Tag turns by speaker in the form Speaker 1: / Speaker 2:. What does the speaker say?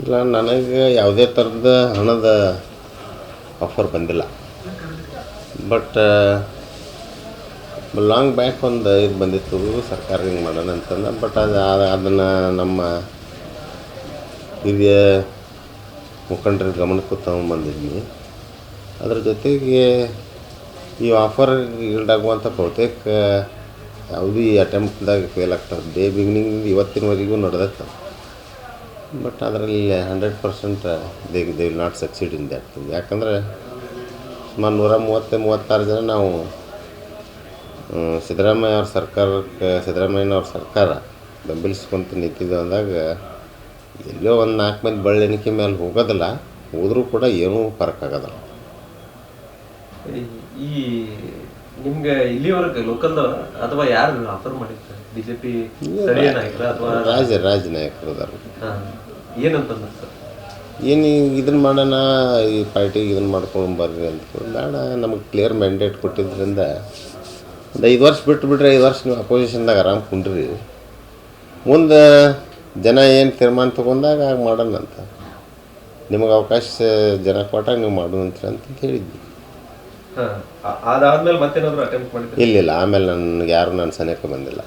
Speaker 1: ಇಲ್ಲ, ನನಗೆ ಯಾವುದೇ ಥರದ ಹಣದ ಆಫರ್ ಬಂದಿಲ್ಲ. ಬಟ್ ಲಾಂಗ್ ಬ್ಯಾಕ್ ಒಂದು ಇದು ಬಂದಿತ್ತು, ಸರ್ಕಾರ ಹಿಂಗೆ ಮಾಡೋಣ ಅಂತಂದ. ಬಟ್ ಅದು ಅದನ್ನು ನಮ್ಮ ಹಿರಿಯ ಮುಖಂಡರ ಗಮನಕ್ಕೂ ತಗೊಂಬಂದಿದ್ವಿ ಅದ್ರ ಜೊತೆಗೆ ಈ ಆಫರ್ ಈಲ್ಡಾಗುವಂಥ ಬಹುತೇಕ ಯಾವುದೇ ಅಟೆಂಪ್ಟ್ದಾಗ ಫೇಲ್ ಆಗ್ತದೆ ಡೇ ಬಿಗಿನಿಂಗ್ ಇವತ್ತಿನವರೆಗೂ ನಡೆದತ್ತೆ ಬಟ್ ಅದರಲ್ಲಿ hundred percent they they will not succeed in that ಯಾಕಂದರೆ ಸುಮಾರು ನೂರ ಮೂವತ್ತು ಮೂವತ್ತಾರು ಜನ ನಾವು ಸಿದ್ದರಾಮಯ್ಯ ಅವ್ರ ಸರ್ಕಾರಕ್ಕೆ ಸಿದ್ದರಾಮಯ್ಯನವ್ರ ಸರ್ಕಾರ ಬೆಂಬಲಿಸ್ಕೊಂತ ನಿಂತಿದ್ದು ಅಂದಾಗ ಎಲ್ಲೋ ಒಂದು ನಾಲ್ಕು ಮಂದಿ ಬಳ್ಳೆಣಿಕೆ ಮೇಲೆ ಹೋಗೋದಿಲ್ಲ, ಹೋದರೂ ಕೂಡ ಏನೂ ಫರಕ್ ಆಗೋದಿಲ್ಲ.
Speaker 2: ಈ- ನಿಮ್ಗೆ ಇಲ್ಲಿವರೆಗೆ ಲೋಕಲ್ ಅಥವಾ ಯಾರು ಆಫರ್ ಮಾಡಿದ್ರು ಬಿಜೆಪಿ ಸ್ಥಳೀಯ ನಾಯಕರ ಅಥವಾ
Speaker 1: ರಾಜ ರಾಜ ನಾಯಕರು ಅದಾರ.
Speaker 2: ಏನಂತಂದ್ರು ಸರ್?
Speaker 1: ಏನು ಇದನ್ನ ಮಾಡೋಣ ಈ ಪಾರ್ಟಿಗೆ ಇದನ್ನ ಮಾಡ್ಕೊಂಡು ಬರ್ರಿ ಅಂತ ಬೇಡ ನಮಗೆ ಕ್ಲಿಯರ್ ಮ್ಯಾಂಡೇಟ್ ಕೊಟ್ಟಿದ್ದರಿಂದ ಒಂದು ಐದು ವರ್ಷ ಬಿಟ್ಟು ಬಿಡ್ರಿ ಐದು ವರ್ಷ ನೀವು ಅಪೋಸಿಷನ್ದಾಗ ಆರಾಮ್ ಕುಂಡ್ರಿ. ಮುಂದೆ ಜನ ಏನು ತೀರ್ಮಾನ ತೊಗೊಂಡಾಗ ಆಗ ಮಾಡೋಣ ಅಂತ. ನಿಮಗೆ ಅವಕಾಶ ಜನ ಕೊಟ್ಟಾಗ ನೀವು ಮಾಡುವಂತ್ರಿ ಅಂತ ಹೇಳಿದ್ವಿ ಇಲ್ಲ ಇಲ್ಲ ಆಮೇಲೆ ನನಗೆ ಯಾರು ನಾನು ಸನೇಕ ಬಂದಿಲ್ಲ.